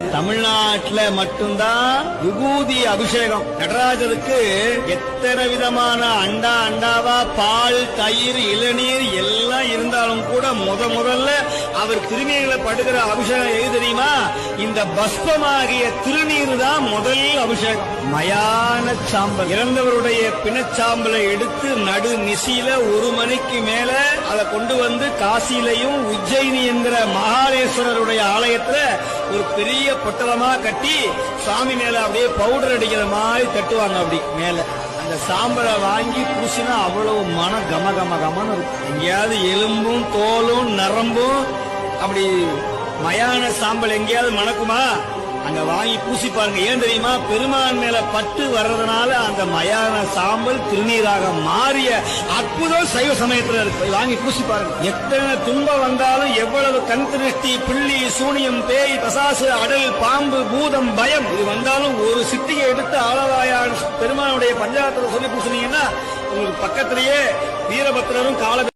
தமிழ்நாட்டில் மட்டும்தான் விபூதி அபிஷேகம். நடராஜருக்கு எத்தனை விதமான அண்டா அண்டாவா பால் தயிர் இளநீர் எல்லாம் இருந்தாலும் கூட முத முதல்ல அவர் திருநீர்ல படுகிற அபிஷேகம் எது தெரியுமா? இந்த பஸ்பமாகிய திருநீர் தான் முதல் அபிஷேகம். மயான சாம்பல். இறந்தவருடைய பிணச்சாம்பலை எடுத்து நடு நிசியில ஒரு மணிக்கு மேல அதை கொண்டு வந்து காசிலையும் உஜ்ஜயினி என்கிற மகாலேஸ்வரருடைய ஆலயத்துல ஒரு பெரிய பொட்டலமா கட்டி சாமி மேல அப்படியே பவுடர் அடிக்கிற மாதிரி தட்டுவாங்க அப்படி மேல. அந்த சாம்பலை வாங்கி பூசினா அவ்வளவு மன கம கம கமன்னு இருக்கும். எங்கேயாவது எலும்பும் தோலும் நரம்பும் அப்படி மயான சாம்பல் எங்கேயாவது மணக்குமா? அங்க வாங்கி பூசி பாருங்க. ஏன் தெரியுமா? பெருமான் மேல பட்டு வர்றதுனால அந்த மயான சாம்பல் திருநீராக மாறிய அற்புதம் சைவ சமயத்துல இருக்கு. வாங்கி பூசி பாருங்க. எத்தனை துன்பம் வந்தாலும் எவ்வளவு கண் திருஷ்டி பிள்ளி சூனியம் பேய் பசாசு அடல் பாம்பு பூதம் பயம். இது வந்தாலும் ஒரு சித்தியை எடுத்து ஆளவாயான பெருமானுடைய பஞ்சாயத்துல சொல்லி பூசினீங்கன்னா உங்களுக்கு பக்கத்திலேயே வீரபத்திரரும் கால